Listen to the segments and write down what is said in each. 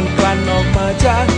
มันกลั่นออกมาจาก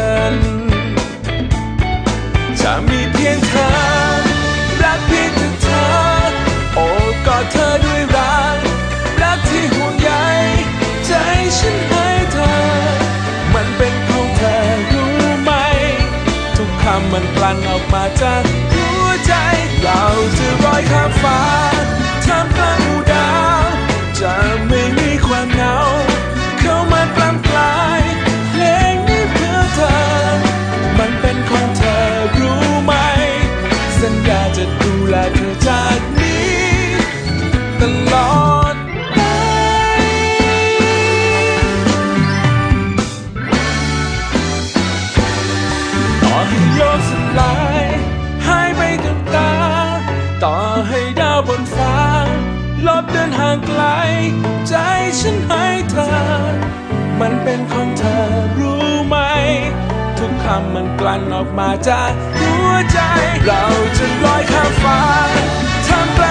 จะมีเพียงเธอ รักเพียงแต่เธอ โอบกอดเธอด้วยรัก รักที่ห่วงใยใจฉันให้เธอ มันเป็นของเธอรู้ไหม ทุกคำมันกลั่นออกมาจากหัวใจ เราจะร้อยคำ จะดูแลเธอจากนี้ ตลอดไป ต่อให้โลกสลายหายไปกับตา ต่อให้ดาวบนฟ้า ลบเดินห่างไกล ใจฉันให้เธอ มันเป็นของเธอ ทุกคำมันกลั่นออกมาจากหัวใจ เราจะลอยข้ามฟ้าทำแปลางหมู่ดาวจะไม่